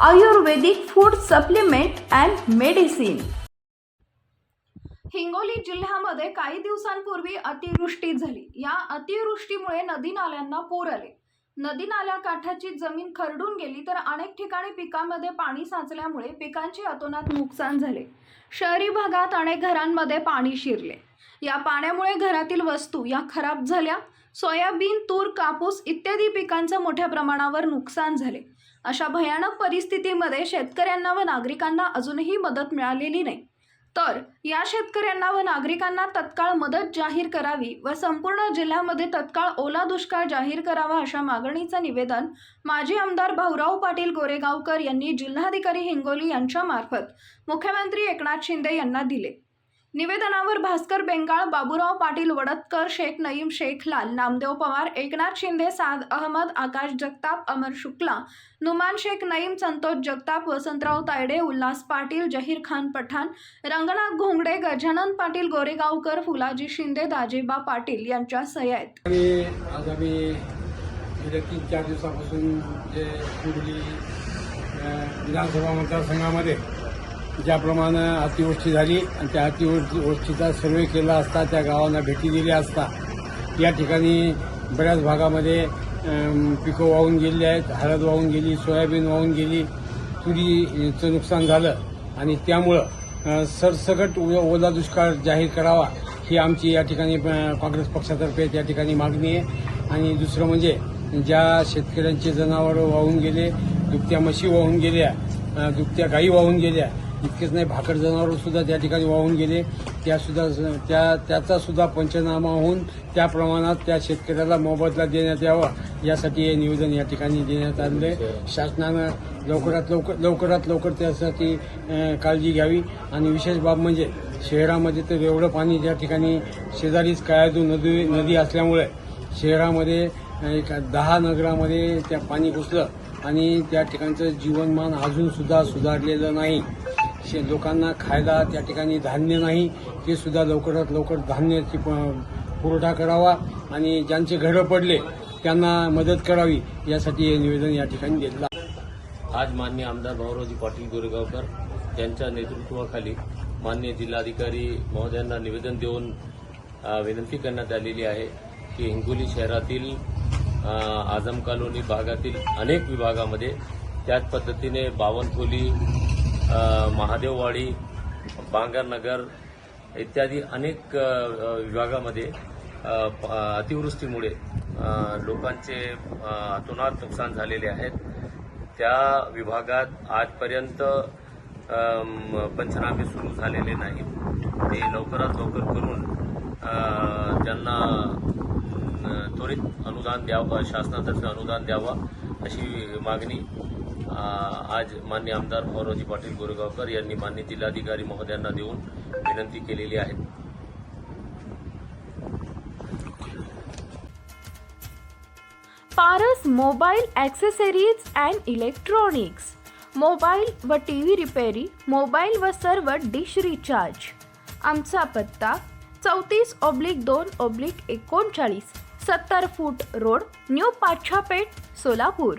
Ayurvedic food supplement and medicine Hingoli जिल्ह्यामध्ये काही दिवसांपूर्वी अतिवृष्टी झाली. या अतिवृष्टीमुळे नदी नाल्यांना पूर आले. नदी नाल्या काठाची जमीन खरडून गेली तर अनेक ठिकाणी पिकांमध्ये पाणी साचल्यामुळे पिकांचे अतोनात नुकसान झाले. शहरी भागात अनेक घरांमध्ये पाणी शिरले. या पाण्यामुळे घरातील वस्तू या खराब झाल्या. सोयाबीन तूर कापूस इत्यादी पिकांचं मोठ्या प्रमाणावर नुकसान झाले. अशा भयानक परिस्थितीमध्ये शेतकऱ्यांना व नागरिकांना अजूनही मदत मिळालेली नाही. तर या शेतकऱ्यांना व नागरिकांना तत्काळ मदत जाहीर करावी व संपूर्ण जिल्ह्यामध्ये तत्काळ ओला दुष्काळ जाहीर करावा अशा मागणीचं निवेदन माजी आमदार भाऊराव पाटील गोरेगावकर यांनी जिल्हाधिकारी हिंगोली यांच्यामार्फत मुख्यमंत्री एकनाथ शिंदे यांना दिले. निवेदनावर भास्कर बेंगाळ बाबूराव पाटील वडतकर शेख नईम शेख लाल नामदेव पवार एकनाथ शिंदे साद अहमद आकाश जगताप अमर शुक्ला नुमान शेख नईम संतोष जगताप वसंतराव तायडे उल्हास पाटील जहीर खान पठाण रंगनाथ घोंगडे गजानन पाटील गोरेगावकर फुलाजी शिंदे दाजेबा पाटील यांच्या सह्या आहेत आज आम्ही गेल्या तीन चार दिवसापासून जे कुर्ली विधानसभा मतदारसंघामध्ये ज्याप्रमाणे अतिवृष्टी झाली आणि त्या अतिवृष्टीचा सर्वे केला असता त्या गावांना भेटी दिल्या असता या ठिकाणी बऱ्याच भागामध्ये पिकं वाहून गेली आहेत हळद वाहून गेली सोयाबीन वाहून गेली तुरीचं नुकसान झालं आणि त्यामुळं सरसकट ओला दुष्काळ जाहीर करावा ही आमची या ठिकाणी काँग्रेस पक्षातर्फे त्या ठिकाणी मागणी आहे. आणि दुसरं म्हणजे ज्या शेतकऱ्यांचे जनावरं वाहून गेले दुभत्या म्हशी वाहून गेल्या दुभत्या गायी वाहून गेल्या इतकेच नाही भाकड जनावर सुद्धा त्या ठिकाणी वाहून गेले. त्या सुद्धा त्या त्याचा सुद्धा पंचनामा होऊन त्या प्रमाणात त्या शेतकऱ्याला मोबदला देण्यात यावा यासाठी हे निवेदन या ठिकाणी देण्यात आले शासनानं लवकरात लवकर लवकरात लवकर त्यासाठी काळजी घ्यावी. आणि विशेष बाब म्हणजे शहरामध्ये तर एवढं पाणी त्या ठिकाणी शेजारीच कायादू नदी नदी असल्यामुळे शहरामध्ये एक दहा नगरामध्ये त्या पाणी घुसलं. आणि त्या ठिकाणचं जीवनमान अजूनसुद्धा सुधारलेलं नाही. शे लोकांना खायला त्या ठिकाणी धान्य नाही ते सुद्धा लवकरात लवकर धान्याची प- पुरवठा करावा आणि ज्यांचे घरं पडले त्यांना मदत करावी यासाठी हे निवेदन या ठिकाणी घेतलं आज मान्य आमदार भाऊरावजी पाटील गोरेगावकर यांच्या नेतृत्वाखाली मान्य जिल्हाधिकारी महोदयांना निवेदन देऊन विनंती करण्यात आलेली आहे की हिंगोली शहरातील आजम आझम कॉलोनी भागातील अनेक विभागामध्ये त्याच पद्धतीने बावनखोली महादेववाडी बांगरनगर इत्यादी अनेक विभागामध्ये अतिवृष्टीमुळे लोकांचे अतोनात नुकसान झालेले आहेत. त्या विभागात आजपर्यंत पंचनामे सुरू झालेले नाहीत ते लवकरात लवकर करून त्यांना त्वरित अनुदान द्यावं शासनातर्फे अनुदान द्यावं अशी मागणी आज मान्य आमदार भाऊरावजी पाटील गोरेगावकर यांनी मान्य जिल्हाधिकारी महोदयांना देऊन विनंती केलेली आहे. Paras mobile accessories and electronics. Mobile व टी व्ही रिपेरी मोबाईल व सर्व डिश रिचार्ज. आमचा पत्ता चौतीस ऑब्लिक दोन ऑब्लिक एकोणचाळीस सत्तर foot road new Pachhapeth Solapur.